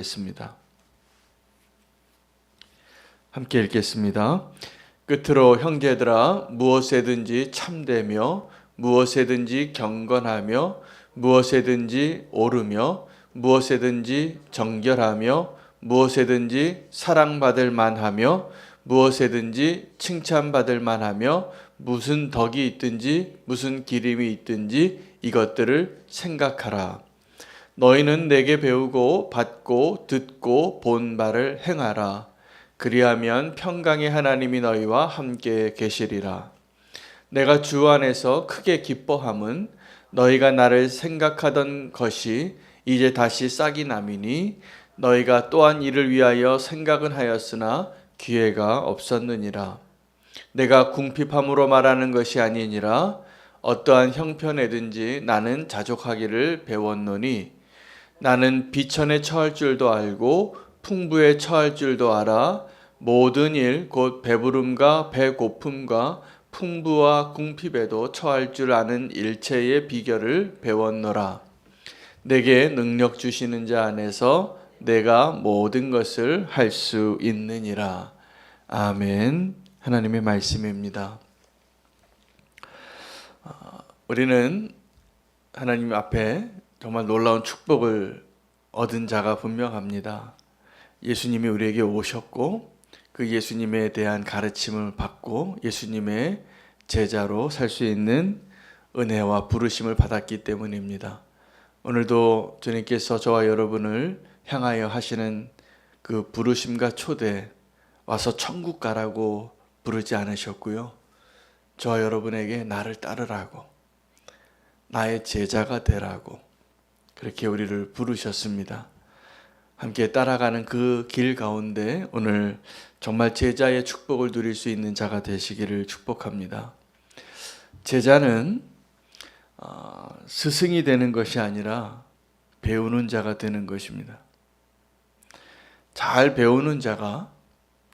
있습니다. 함께 읽겠습니다. 끝으로 형제들아 무엇에든지 참되며 무엇에든지 경건하며 무엇에든지 오르며 무엇에든지 정결하며 무엇에든지 사랑받을 만하며 무엇에든지 칭찬받을 만하며 무슨 덕이 있든지 무슨 기림이 있든지 이것들을 생각하라. 너희는 내게 배우고 받고 듣고 본 바를 행하라. 그리하면 평강의 하나님이 너희와 함께 계시리라. 내가 주 안에서 크게 기뻐함은 너희가 나를 생각하던 것이 이제 다시 싹이 남이니 너희가 또한 이를 위하여 생각은 하였으나 기회가 없었느니라. 내가 궁핍함으로 말하는 것이 아니니라 어떠한 형편에든지 나는 자족하기를 배웠노니 나는 비천에 처할 줄도 알고 풍부에 처할 줄도 알아 모든 일 곧 배부름과 배고픔과 풍부와 궁핍에도 처할 줄 아는 일체의 비결을 배웠노라. 내게 능력 주시는 자 안에서 내가 모든 것을 할 수 있느니라. 아멘. 하나님의 말씀입니다. 어, 우리는 하나님 앞에 정말 놀라운 축복을 얻은 자가 분명합니다. 예수님이 우리에게 오셨고 그 예수님에 대한 가르침을 받고 예수님의 제자로 살 수 있는 은혜와 부르심을 받았기 때문입니다. 오늘도 주님께서 저와 여러분을 향하여 하시는 그 부르심과 초대 와서 천국 가라고 부르지 않으셨고요. 저와 여러분에게 나를 따르라고 나의 제자가 되라고 그렇게 우리를 부르셨습니다. 함께 따라가는 그 길 가운데 오늘 정말 제자의 축복을 누릴 수 있는 자가 되시기를 축복합니다. 제자는 어, 스승이 되는 것이 아니라 배우는 자가 되는 것입니다. 잘 배우는 자가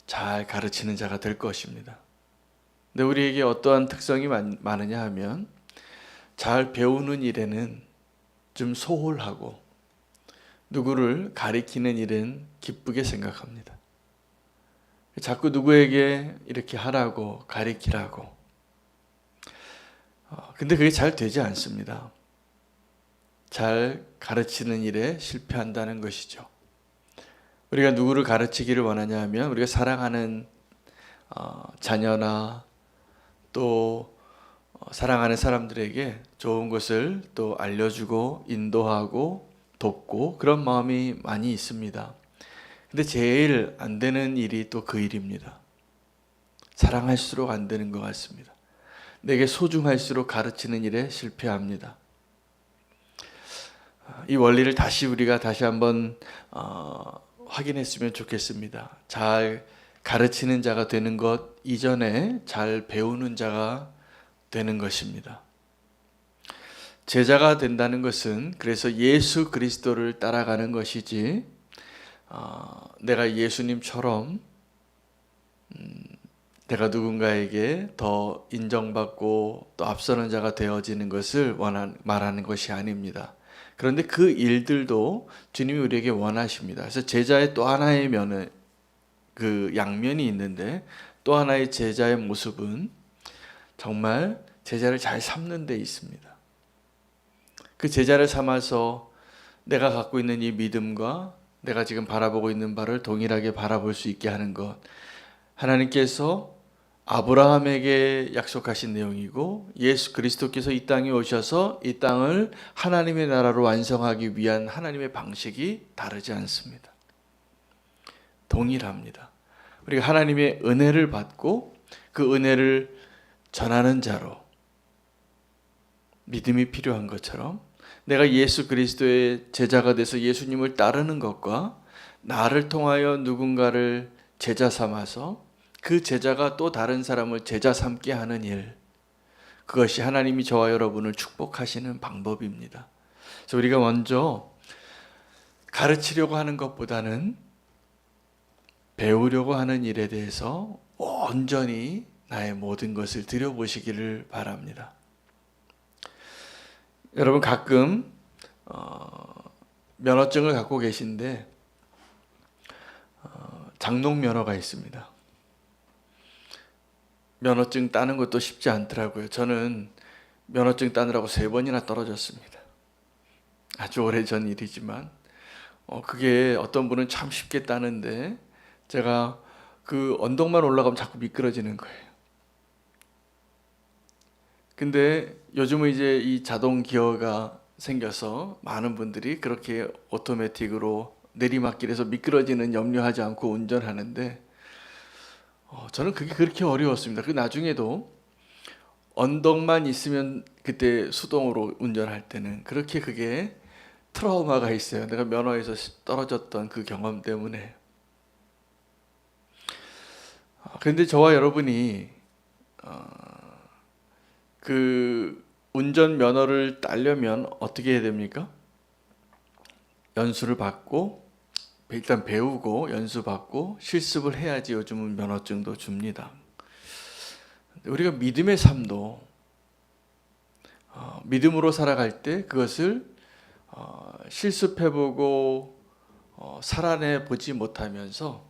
잘 가르치는 자가 될 것입니다. 근데 우리에게 어떠한 특성이 많 으냐 하면 잘 배우는 일에는 좀 소홀하고 누구를 가리키는 일은 기쁘게 생각합니다. 자꾸 누구에게 이렇게 하라고 가리키라고. 어, 근데 그게 잘 되지 않습니다. 잘 가르치는 일에 실패한다는 것이죠. 우리가 누구를 가르치기를 원하냐 하면 우리가 사랑하는 어, 자녀나 또 어, 사랑하는 사람들에게 좋은 것을 또 알려주고 인도하고 돕고 그런 마음이 많이 있습니다. 근데 제일 안 되는 일이 또 그 일입니다. 사랑할수록 안 되는 것 같습니다. 내게 소중할수록 가르치는 일에 실패합니다. 이 원리를 다시 우리가 다시 한번 어, 확인했으면 좋겠습니다. 잘 가르치는 자가 되는 것 이전에 잘 배우는 자가 되는 것입니다. 제자가 된다는 것은 그래서 예수 그리스도를 따라가는 것이지 어, 내가 예수님처럼 음, 내가 누군가에게 더 인정받고 또 앞서는 자가 되어지는 것을 원한, 말하는 것이 아닙니다. 그런데 그 일들도 주님이 우리에게 원하십니다. 그래서 제자의 또 하나의 면은 그 양면이 있는데 또 하나의 제자의 모습은 정말 제자를 잘 삼는 데 있습니다. 그 제자를 삼아서 내가 갖고 있는 이 믿음과 내가 지금 바라보고 있는 바를 동일하게 바라볼 수 있게 하는 것. 하나님께서 아브라함에게 약속하신 내용이고 예수 그리스도께서 이 땅에 오셔서 이 땅을 하나님의 나라로 완성하기 위한 하나님의 방식이 다르지 않습니다. 동일합니다. 우리가 하나님의 은혜를 받고 그 은혜를 전하는 자로 믿음이 필요한 것처럼 내가 예수 그리스도의 제자가 돼서 예수님을 따르는 것과 나를 통하여 누군가를 제자 삼아서 그 제자가 또 다른 사람을 제자 삼게 하는 일. 그것이 하나님이 저와 여러분을 축복하시는 방법입니다. 그래서 우리가 먼저 가르치려고 하는 것보다는 배우려고 하는 일에 대해서 온전히 나의 모든 것을 들여보시기를 바랍니다. 여러분 가끔 어, 면허증을 갖고 계신데 장롱 면허가 있습니다. 면허증 따는 것도 쉽지 않더라고요. 저는 면허증 따느라고 세 번이나 떨어졌습니다. 아주 오래 전 일이지만 어, 그게 어떤 분은 참 쉽게 따는데 제가 그 언덕만 올라가면 자꾸 미끄러지는 거예요. 근데 요즘은 이제 이 자동 기어가 생겨서 많은 분들이 그렇게 오토매틱으로 내리막길에서 미끄러지는 염려하지 않고 운전하는데 어, 저는 그게 그렇게 어려웠습니다. 그 나중에도 언덕만 있으면 그때 수동으로 운전할 때는 그렇게 그게 트라우마가 있어요. 내가 면허에서 떨어졌던 그 경험 때문에. 아, 그런데 저와 여러분이 어, 그 운전 면허를 따려면 어떻게 해야 됩니까? 연수를 받고 일단 배우고 연수 받고 실습을 해야지 요즘은 면허증도 줍니다. 우리가 믿음의 삶도 어, 믿음으로 살아갈 때 그것을 어, 실습해보고 어, 살아내 보지 못하면서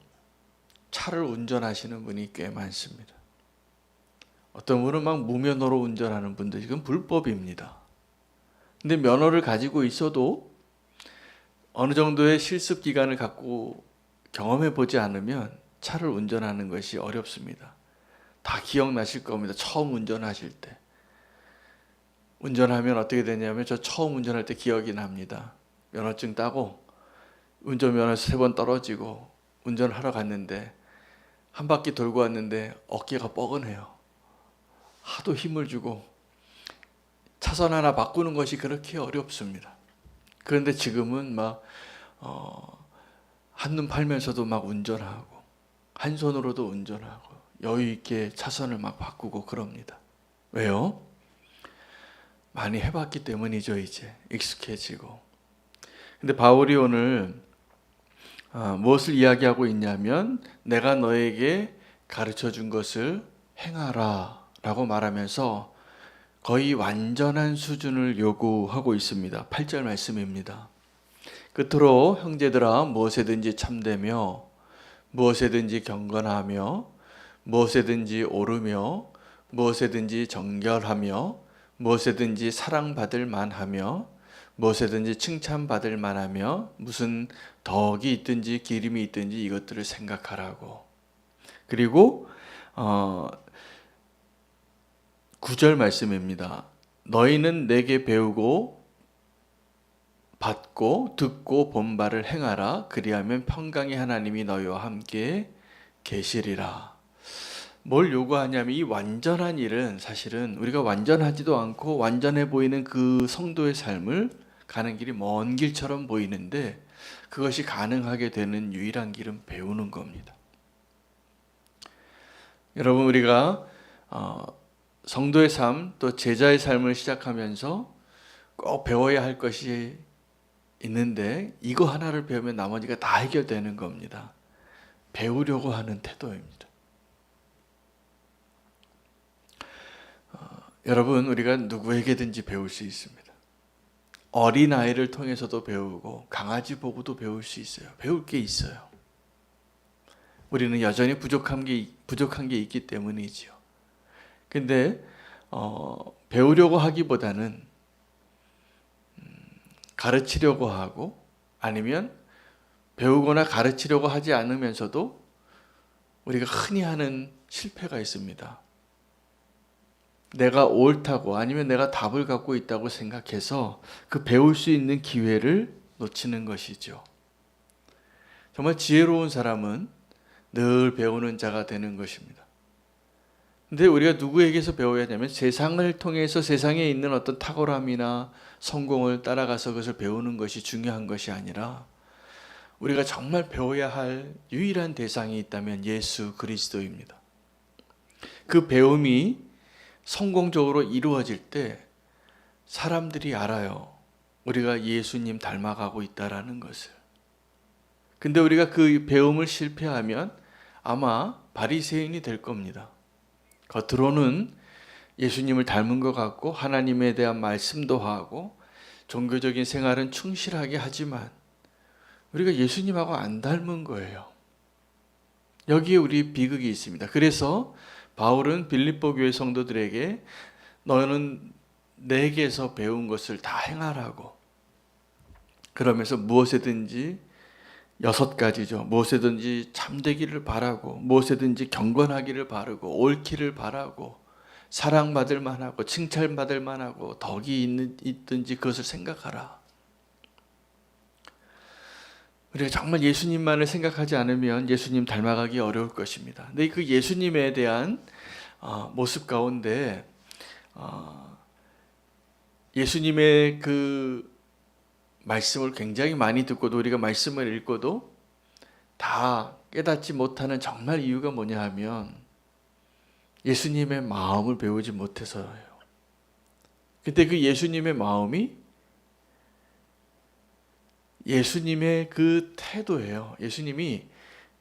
차를 운전하시는 분이 꽤 많습니다. 어떤 분은 막 무면허로 운전하는 분들 지금 불법입니다. 근데 면허를 가지고 있어도 어느 정도의 실습 기간을 갖고 경험해 보지 않으면 차를 운전하는 것이 어렵습니다. 다 기억나실 겁니다. 처음 운전하실 때. 운전하면 어떻게 되냐면 저 처음 운전할 때 기억이 납니다. 면허증 따고 운전면허 세번 떨어지고 운전하러 갔는데 한 바퀴 돌고 왔는데 어깨가 뻐근해요. 하도 힘을 주고 차선 하나 바꾸는 것이 그렇게 어렵습니다. 그런데 지금은 막 어, 한눈 팔면서도 막 운전하고 한 손으로도 운전하고 여유 있게 차선을 막 바꾸고 그럽니다. 왜요? 많이 해봤기 때문이죠 이제 익숙해지고. 근데 바울이 오늘 어, 무엇을 이야기하고 있냐면 내가 너에게 가르쳐 준 것을 행하라 라고 말하면서 거의 완전한 수준을 요구하고 있습니다. 8절 말씀입니다. 끝으로 형제들아 무엇에든지 참되며 무엇에든지 경건하며 무엇에든지 오르며 무엇에든지 정결하며 무엇에든지 사랑받을 만하며 무엇에든지 칭찬받을 만하며 무슨 덕이 있든지 기림이 있든지 이것들을 생각하라고. 그리고 어 9절 말씀입니다. 너희는 내게 배우고 받고 듣고 본 바를 행하라. 그리하면 평강의 하나님이 너희와 함께 계시리라. 뭘 요구하냐면 이 완전한 일은 사실은 우리가 완전하지도 않고 완전해 보이는 그 성도의 삶을 가는 길이 먼 길처럼 보이는데 그것이 가능하게 되는 유일한 길은 배우는 겁니다. 여러분 우리가 어, 성도의 삶 또 제자의 삶을 시작하면서 꼭 배워야 할 것이 있는데 이거 하나를 배우면 나머지가 다 해결되는 겁니다. 배우려고 하는 태도입니다. 어, 여러분 우리가 누구에게든지 배울 수 있습니다. 어린 아이를 통해서도 배우고 강아지 보고도 배울 수 있어요. 배울 게 있어요. 우리는 여전히 부족한 게 부족한 게 있기 때문이지요. 근데 어, 배우려고 하기보다는 음, 가르치려고 하고 아니면 배우거나 가르치려고 하지 않으면서도 우리가 흔히 하는 실패가 있습니다. 내가 옳다고 아니면 내가 답을 갖고 있다고 생각해서 그 배울 수 있는 기회를 놓치는 것이죠. 정말 지혜로운 사람은 늘 배우는 자가 되는 것입니다. 근데 우리가 누구에게서 배워야 하냐면 세상을 통해서 세상에 있는 어떤 탁월함이나 성공을 따라가서 그것을 배우는 것이 중요한 것이 아니라 우리가 정말 배워야 할 유일한 대상이 있다면 예수 그리스도입니다. 그 배움이 성공적으로 이루어질 때 사람들이 알아요. 우리가 예수님 닮아가고 있다라는 것을. 근데 우리가 그 배움을 실패하면 아마 바리새인이 될 겁니다. 겉으로는 예수님을 닮은 것 같고 하나님에 대한 말씀도 하고 종교적인 생활은 충실하게 하지만 우리가 예수님하고 안 닮은 거예요. 여기에 우리 비극이 있습니다. 그래서 바울은 빌립보 교회 성도들에게 너는 내게서 배운 것을 다 행하라고 그러면서 무엇에든지 여섯 가지죠. 무엇에든지 참되기를 바라고 무엇에든지 경건하기를 바라고 옳기를 바라고 사랑받을 만하고 칭찬받을 만하고 덕이 있는 있든지 그것을 생각하라. 우리가 정말 예수님만을 생각하지 않으면 예수님 닮아가기 어려울 것입니다. 근데 그 예수님에 대한 어, 모습 가운데 어, 예수님의 그 말씀을 굉장히 많이 듣고도 우리가 말씀을 읽고도 다 깨닫지 못하는 정말 이유가 뭐냐 하면 예수님의 마음을 배우지 못해서예요. 근데 그 예수님의 마음이 예수님의 그 태도예요. 예수님이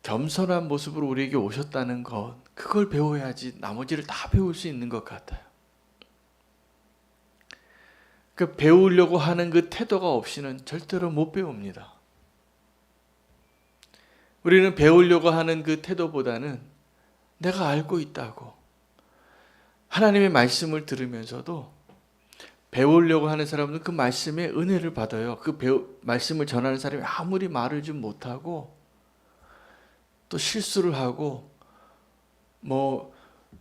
겸손한 모습으로 우리에게 오셨다는 것, 그걸 배워야지 나머지를 다 배울 수 있는 것 같아요. 그 배우려고 하는 그 태도가 없이는 절대로 못 배웁니다. 우리는 배우려고 하는 그 태도보다는 내가 알고 있다고 하나님의 말씀을 들으면서도 배우려고 하는 사람은 그 말씀의 은혜를 받아요. 그 배우, 말씀을 전하는 사람이 아무리 말을 좀 못하고 또 실수를 하고 뭐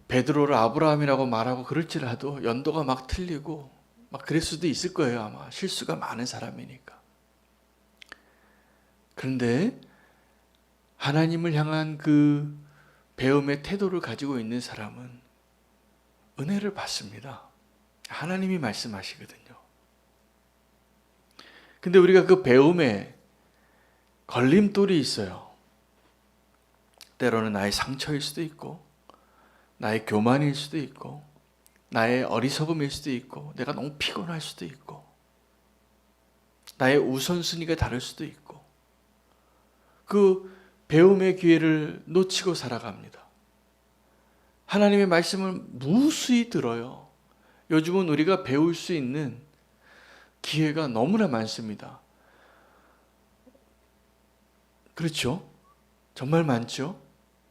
베드로를 아브라함이라고 말하고 그럴지라도 연도가 막 틀리고 막 그럴 수도 있을 거예요 아마 실수가 많은 사람이니까. 그런데 하나님을 향한 그 배움의 태도를 가지고 있는 사람은 은혜를 받습니다. 하나님이 말씀하시거든요. 근데 우리가 그 배움에 걸림돌이 있어요. 때로는 나의 상처일 수도 있고, 나의 교만일 수도 있고, 나의 어리석음일 수도 있고, 내가 너무 피곤할 수도 있고, 나의 우선순위가 다를 수도 있고, 그 배움의 기회를 놓치고 살아갑니다. 하나님의 말씀을 무수히 들어요. 요즘은 우리가 배울 수 있는 기회가 너무나 많습니다. 그렇죠? 정말 많죠?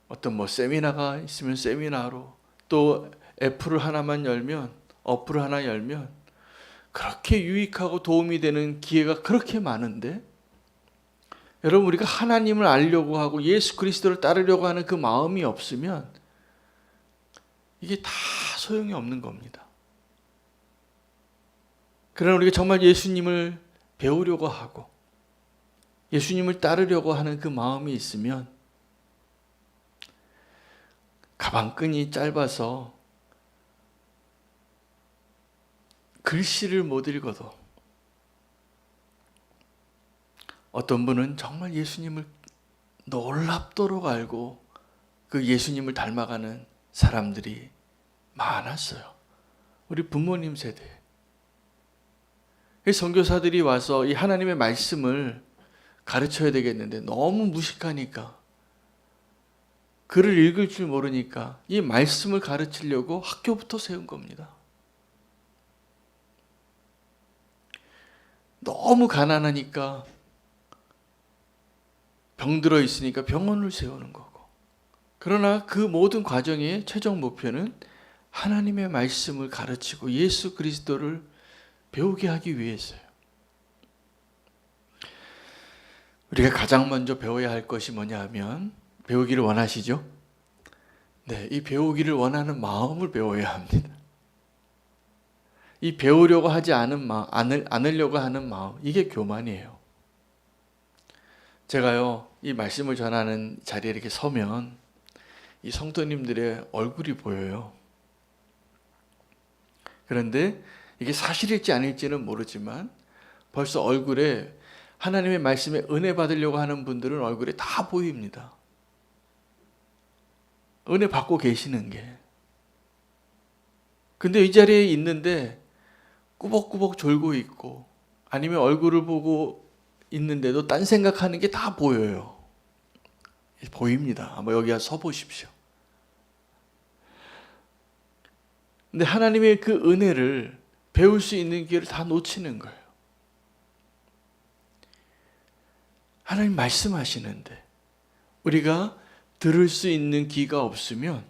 어떤 뭐 세미나가 있으면 세미나로 또 애플을 하나만 열면 어플을 하나 열면 그렇게 유익하고 도움이 되는 기회가 그렇게 많은데 여러분 우리가 하나님을 알려고 하고 예수 그리스도를 따르려고 하는 그 마음이 없으면 이게 다 소용이 없는 겁니다. 그러나 우리가 정말 예수님을 배우려고 하고 예수님을 따르려고 하는 그 마음이 있으면 가방끈이 짧아서 글씨를 못 읽어도 어떤 분은 정말 예수님을 놀랍도록 알고 그 예수님을 닮아가는 사람들이 많았어요. 우리 부모님 세대. 선교사들이 와서 이 하나님의 말씀을 가르쳐야 되겠는데 너무 무식하니까 글을 읽을 줄 모르니까 이 말씀을 가르치려고 학교부터 세운 겁니다. 너무 가난하니까 병들어 있으니까 병원을 세우는 거고. 그러나 그 모든 과정의 최종 목표는 하나님의 말씀을 가르치고 예수 그리스도를 배우게 하기 위해서요. 우리가 가장 먼저 배워야 할 것이 뭐냐 하면 배우기를 원하시죠? 네, 이 배우기를 원하는 마음을 배워야 합니다. 이 배우려고 하지 않은 마음, 않을, 않으려고 하는 마음, 이게 교만이에요. 제가요, 이 말씀을 전하는 자리에 이렇게 서면 이 성도님들의 얼굴이 보여요. 그런데 이게 사실일지 아닐지는 모르지만 벌써 얼굴에 하나님의 말씀에 은혜 받으려고 하는 분들은 얼굴에 다 보입니다. 은혜 받고 계시는 게. 근데 이 자리에 있는데 꾸벅꾸벅 졸고 있고 아니면 얼굴을 보고 있는데도 딴 생각하는 게 다 보여요. 보입니다. 한번 여기 서 보십시오. 근데 하나님의 그 은혜를 배울 수 있는 기회를 다 놓치는 거예요. 하나님 말씀하시는데 우리가 들을 수 있는 귀가 없으면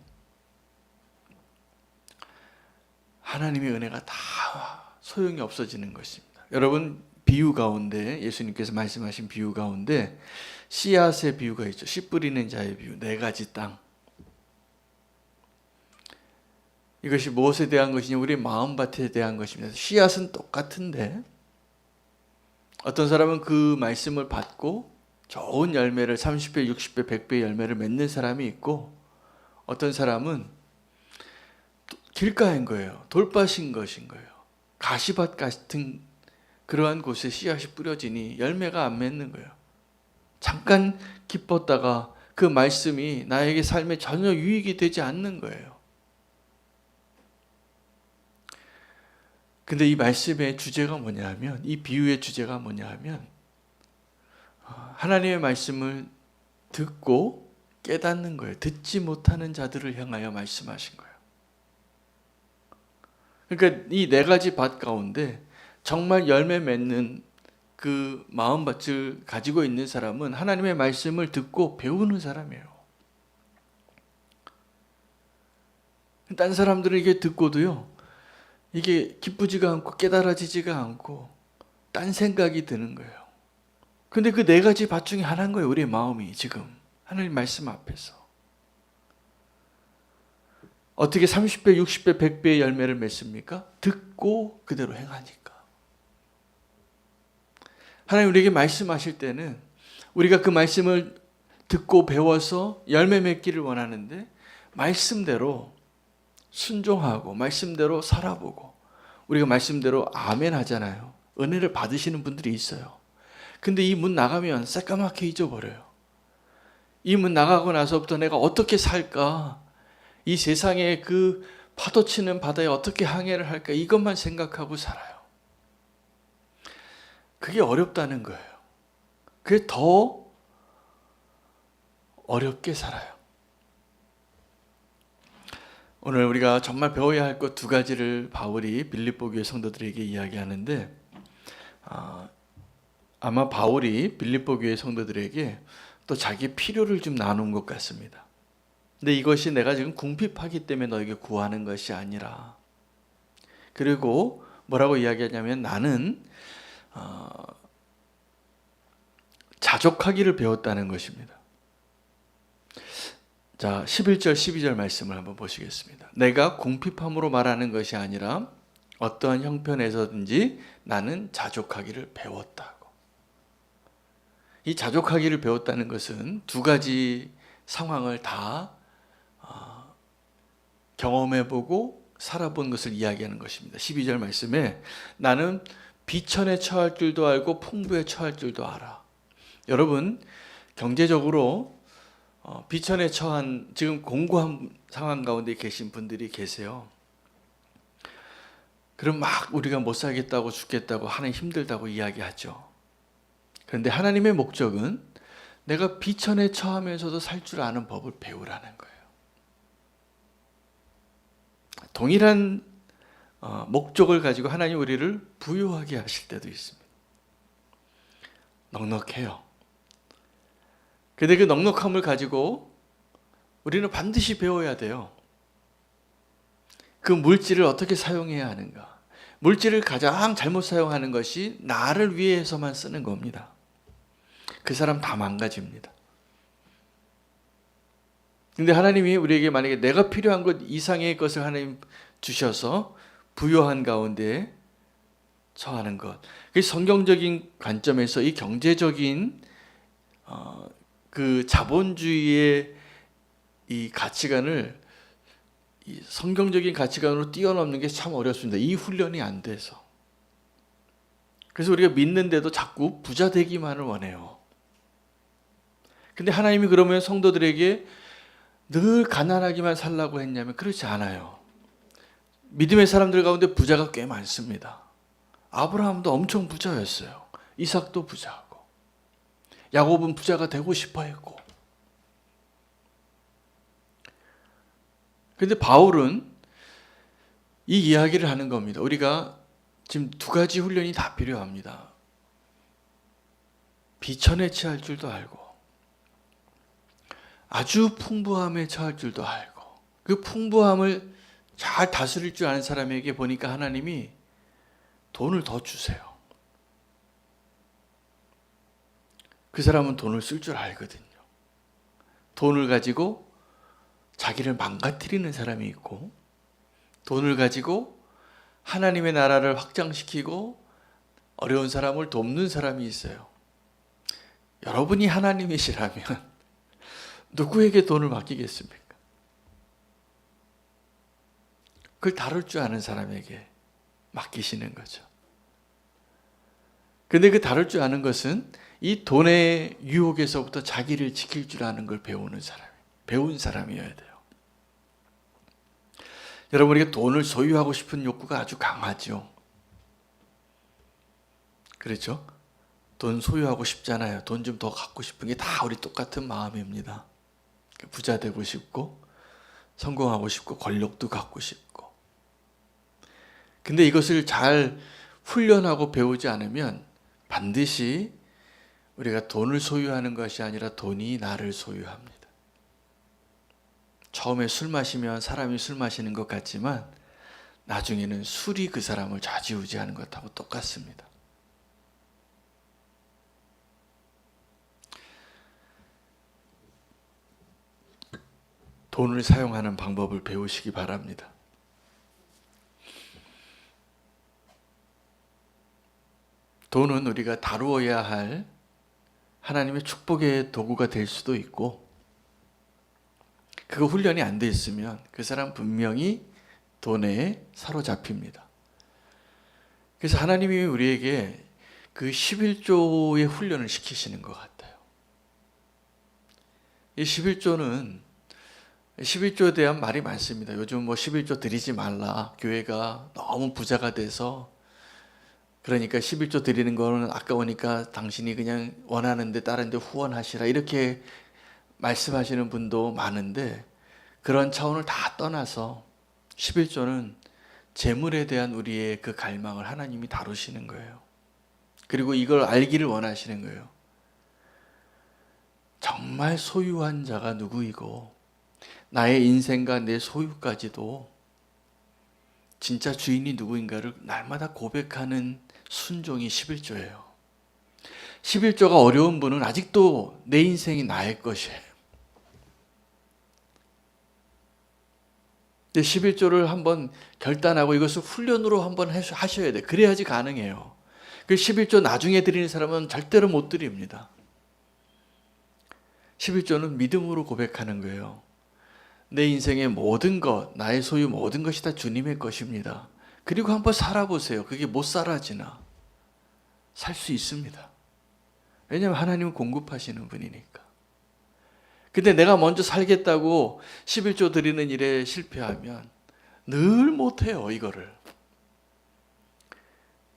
하나님의 은혜가 다 소용이 없어지는 것입니다. 여러분 비유 가운데 예수님께서 말씀하신 비유 가운데 씨앗의 비유가 있죠. 씨 뿌리는 자의 비유 네 가지 땅. 이것이 무엇에 대한 것이냐? 우리 마음밭에 대한 것입니다. 씨앗은 똑같은데 어떤 사람은 그 말씀을 받고 좋은 열매를 30배, 60배, 100배 열매를 맺는 사람이 있고 어떤 사람은 길가인 거예요. 돌밭인 것인 거예요. 가시밭 같은 그러한 곳에 씨앗이 뿌려지니 열매가 안 맺는 거예요. 잠깐 기뻤다가 그 말씀이 나에게 삶에 전혀 유익이 되지 않는 거예요. 근데 이 말씀의 주제가 뭐냐 하면, 이 비유의 주제가 뭐냐 하면, 어, 하나님의 말씀을 듣고 깨닫는 거예요. 듣지 못하는 자들을 향하여 말씀하신 거예요. 그러니까 이 네 가지 밭 가운데 정말 열매 맺는 그 마음밭을 가지고 있는 사람은 하나님의 말씀을 듣고 배우는 사람이에요. 딴 사람들은 이게 듣고도요, 이게 기쁘지가 않고 깨달아지지가 않고 딴 생각이 드는 거예요. 근데 그 네 가지 밭 중에 하나인 거예요, 우리의 마음이 지금. 하나님 말씀 앞에서. 어떻게 30배, 60배, 100배의 열매를 맺습니까? 듣고 그대로 행하니까. 하나님 우리에게 말씀하실 때는 우리가 그 말씀을 듣고 배워서 열매 맺기를 원하는데 말씀대로 순종하고 말씀대로 살아보고 우리가 말씀대로 아멘 하잖아요. 은혜를 받으시는 분들이 있어요. 근데 이 문 나가면 새까맣게 잊어버려요. 이 문 나가고 나서부터 내가 어떻게 살까? 이 세상에 그 파도 치는 바다에 어떻게 항해를 할까? 이것만 생각하고 살아요. 그게 어렵다는 거예요. 그게 더 어렵게 살아요. 오늘 우리가 정말 배워야 할 것 두 가지를 바울이 빌립보 교회 성도들에게 이야기하는데 아, 아마 바울이 빌립보 교회 성도들에게 또 자기 필요를 좀 나눈 것 같습니다. 근데 이것이 내가 지금 궁핍하기 때문에 너에게 구하는 것이 아니라 그리고 뭐라고 이야기하냐면 나는 어, 자족하기를 배웠다는 것입니다. 자, 11절 12절 말씀을 한번 보시겠습니다. 내가 궁핍함으로 말하는 것이 아니라 어떠한 형편에서든지 나는 자족하기를 배웠다고. 이 자족하기를 배웠다는 것은 두 가지 상황을 다 어, 경험해보고 살아본 것을 이야기하는 것입니다. 12절 말씀에 나는 비천에 처할 줄도 알고 풍부에 처할 줄도 알아. 여러분 경제적으로 어, 비천에 처한 지금 공고한 상황 가운데 계신 분들이 계세요. 그럼 막 우리가 못 살겠다고 죽겠다고 하는 힘들다고 이야기하죠. 그런데 하나님의 목적은 내가 비천에 처하면서도 살 줄 아는 법을 배우라는 거예요. 동일한 어, 목적을 가지고 하나님 우리를 부유하게 하실 때도 있습니다. 넉넉해요. 근데 그 넉넉함을 가지고 우리는 반드시 배워야 돼요. 그 물질을 어떻게 사용해야 하는가. 물질을 가장 잘못 사용하는 것이 나를 위해서만 쓰는 겁니다. 그 사람 다 망가집니다. 근데 하나님이 우리에게 만약에 내가 필요한 것 이상의 것을 하나님 주셔서 부요한 가운데 처하는 것. 그 성경적인 관점에서 이 경제적인 어, 그 자본주의의 이 가치관을 이 성경적인 가치관으로 뛰어넘는 게 참 어렵습니다. 이 훈련이 안 돼서. 그래서 우리가 믿는데도 자꾸 부자 되기만을 원해요. 근데 하나님이 그러면 성도들에게 늘 가난하기만 살라고 했냐면 그렇지 않아요. 믿음의 사람들 가운데 부자가 꽤 많습니다. 아브라함도 엄청 부자였어요. 이삭도 부자고. 야곱은 부자가 되고 싶어 했고. 근데 바울은 이 이야기를 하는 겁니다. 우리가 지금 두 가지 훈련이 다 필요합니다. 비천에 취할 줄도 알고, 아주 풍부함에 처할 줄도 알고 그 풍부함을 잘 다스릴 줄 아는 사람에게 보니까 하나님이 돈을 더 주세요. 그 사람은 돈을 쓸 줄 알거든요. 돈을 가지고 자기를 망가뜨리는 사람이 있고 돈을 가지고 하나님의 나라를 확장시키고 어려운 사람을 돕는 사람이 있어요. 여러분이 하나님이시라면 누구에게 돈을 맡기겠습니까? 그걸 다룰 줄 아는 사람에게 맡기시는 거죠. 근데 그 다룰 줄 아는 것은 이 돈의 유혹에서부터 자기를 지킬 줄 아는 걸 배우는 사람, 배운 사람이어야 돼요. 여러분, 우리가 돈을 소유하고 싶은 욕구가 아주 강하죠. 그렇죠? 돈 소유하고 싶잖아요. 돈 좀 더 갖고 싶은 게 다 우리 똑같은 마음입니다. 부자 되고 싶고, 성공하고 싶고, 권력도 갖고 싶고. 근데 이것을 잘 훈련하고 배우지 않으면 반드시 우리가 돈을 소유하는 것이 아니라 돈이 나를 소유합니다. 처음에 술 마시면 사람이 술 마시는 것 같지만 나중에는 술이 그 사람을 좌지우지하는 것하고 똑같습니다. 돈을 사용하는 방법을 배우시기 바랍니다. 돈은 우리가 다루어야 할 하나님의 축복의 도구가 될 수도 있고 그거 훈련이 안 돼 있으면 그 사람 분명히 돈에 사로잡힙니다. 그래서 하나님이 우리에게 그 11조의 훈련을 시키시는 것 같아요. 이 11조는 11조에 대한 말이 많습니다. 요즘 뭐 11조 드리지 말라. 교회가 너무 부자가 돼서 그러니까 11조 드리는 거는 아까우니까 당신이 그냥 원하는데 다른 데 후원하시라. 이렇게 말씀하시는 분도 많은데 그런 차원을 다 떠나서 11조는 재물에 대한 우리의 그 갈망을 하나님이 다루시는 거예요. 그리고 이걸 알기를 원하시는 거예요. 정말 소유한 자가 누구이고 나의 인생과 내 소유까지도 진짜 주인이 누구인가를 날마다 고백하는 순종이 11조예요. 11조가 어려운 분은 아직도 내 인생이 나의 것이에요. 근데 11조를 한번 결단하고 이것을 훈련으로 한번 하셔야 돼. 그래야지 가능해요. 그 11조 나중에 드리는 사람은 절대로 못 드립니다. 11조는 믿음으로 고백하는 거예요. 내 인생의 모든 것, 나의 소유 모든 것이 다 주님의 것입니다. 그리고 한번 살아보세요. 그게 못 살아지나. 살 수 있습니다. 왜냐하면 하나님은 공급하시는 분이니까. 근데 내가 먼저 살겠다고 11조 드리는 일에 실패하면 늘 못해요, 이거를.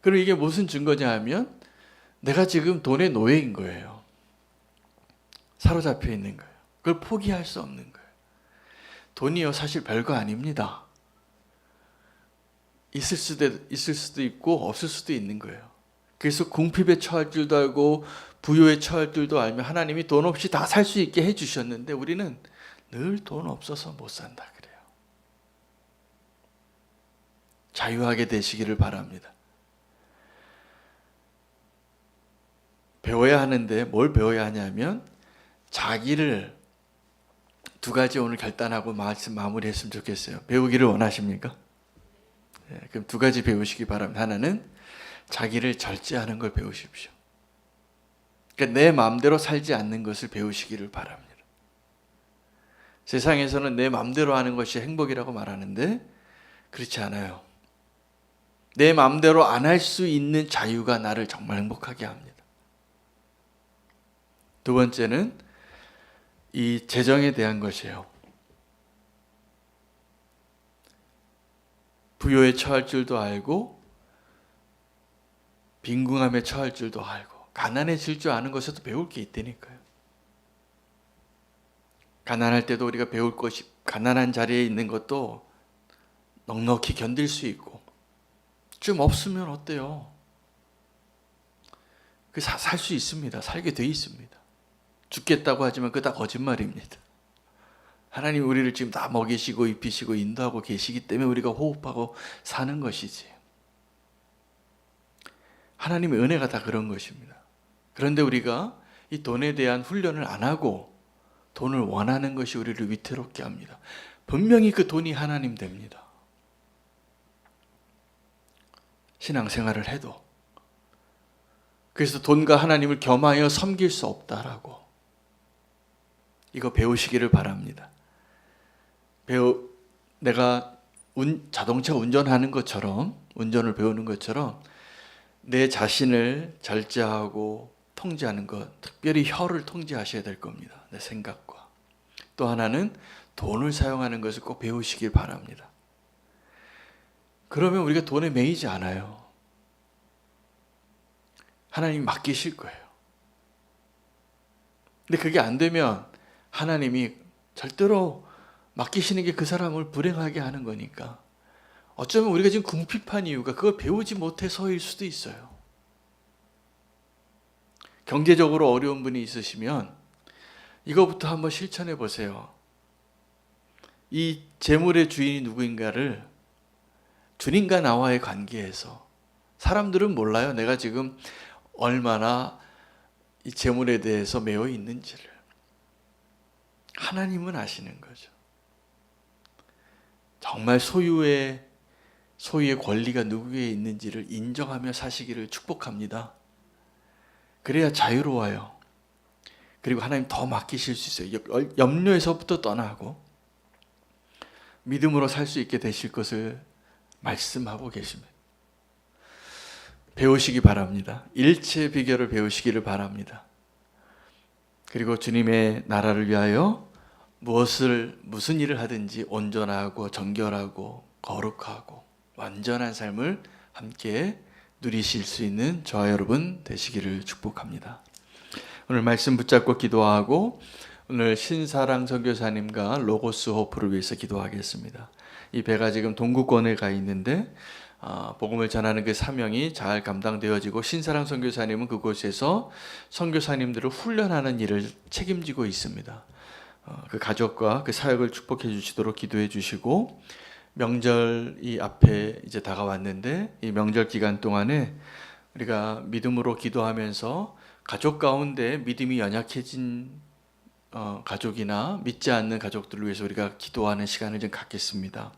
그리고 이게 무슨 증거냐 하면 내가 지금 돈의 노예인 거예요. 사로잡혀 있는 거예요. 그걸 포기할 수 없는 거예요. 돈이요, 사실 별거 아닙니다. 있을 수도, 있을 수도 있고 없을 수도 있는 거예요. 그래서 궁핍에 처할 줄도 알고 부요에 처할 줄도 알면 하나님이 돈 없이 다 살 수 있게 해 주셨는데 우리는 늘 돈 없어서 못 산다 그래요. 자유하게 되시기를 바랍니다. 배워야 하는데 뭘 배워야 하냐면 자기를 두 가지 오늘 결단하고 말씀 마무리했으면 좋겠어요. 배우기를 원하십니까? 네, 그럼 두 가지 배우시기 바랍니다. 하나는 자기를 절제하는 걸 배우십시오. 그러니까 내 마음대로 살지 않는 것을 배우시기를 바랍니다. 세상에서는 내 마음대로 하는 것이 행복이라고 말하는데 그렇지 않아요. 내 마음대로 안 할 수 있는 자유가 나를 정말 행복하게 합니다. 두 번째는 이 재정에 대한 것이에요. 부요에 처할 줄도 알고 빈궁함에 처할 줄도 알고 가난해질 줄 아는 것에도 배울 게 있다니까요. 가난할 때도 우리가 배울 것이 가난한 자리에 있는 것도 넉넉히 견딜 수 있고 좀 없으면 어때요? 그 살 수 있습니다. 살게 돼 있습니다. 죽겠다고 하지만 그다 거짓말입니다. 하나님 우리를 지금 다 먹이시고 입히시고 인도하고 계시기 때문에 우리가 호흡하고 사는 것이지. 하나님의 은혜가 다 그런 것입니다. 그런데 우리가 이 돈에 대한 훈련을 안 하고 돈을 원하는 것이 우리를 위태롭게 합니다. 분명히 그 돈이 하나님 됩니다. 신앙생활을 해도 그래서 돈과 하나님을 겸하여 섬길 수 없다라고 이거 배우시기를 바랍니다. 배우 내가 운, 자동차 운전하는 것처럼 운전을 배우는 것처럼 내 자신을 절제하고 통제하는 것, 특별히 혀를 통제하셔야 될 겁니다. 내 생각과 또 하나는 돈을 사용하는 것을 꼭 배우시길 바랍니다. 그러면 우리가 돈에 매이지 않아요. 하나님 맡기실 거예요. 근데 그게 안 되면 하나님이 절대로 맡기시는 게 그 사람을 불행하게 하는 거니까 어쩌면 우리가 지금 궁핍한 이유가 그걸 배우지 못해서일 수도 있어요. 경제적으로 어려운 분이 있으시면 이거부터 한번 실천해 보세요. 이 재물의 주인이 누구인가를 주님과 나와의 관계에서 사람들은 몰라요. 내가 지금 얼마나 이 재물에 대해서 매여 있는지를 하나님은 아시는 거죠. 정말 소유의 소유의 권리가 누구에게 있는지를 인정하며 사시기를 축복합니다. 그래야 자유로워요. 그리고 하나님 더 맡기실 수 있어요. 염려에서부터 떠나고 믿음으로 살 수 있게 되실 것을 말씀하고 계십니다. 배우시기 바랍니다. 일체 비결을 배우시기를 바랍니다. 그리고 주님의 나라를 위하여 무엇을 무슨 일을 하든지 온전하고 정결하고 거룩하고 완전한 삶을 함께 누리실 수 있는 저와 여러분 되시기를 축복합니다. 오늘 말씀 붙잡고 기도하고 오늘 신사랑 선교사님과 로고스 호프를 위해서 기도하겠습니다. 이 배가 지금 동구권에 가 있는데 아, 복음을 전하는 그 사명이 잘 감당되어지고 신사랑 선교사님은 그곳에서 선교사님들을 훈련하는 일을 책임지고 있습니다. 어, 그 가족과 그 사역을 축복해 주시도록 기도해 주시고 명절이 앞에 이제 다가왔는데 이 명절 기간 동안에 우리가 믿음으로 기도하면서 가족 가운데 믿음이 연약해진 어, 가족이나 믿지 않는 가족들을 위해서 우리가 기도하는 시간을 좀 갖겠습니다.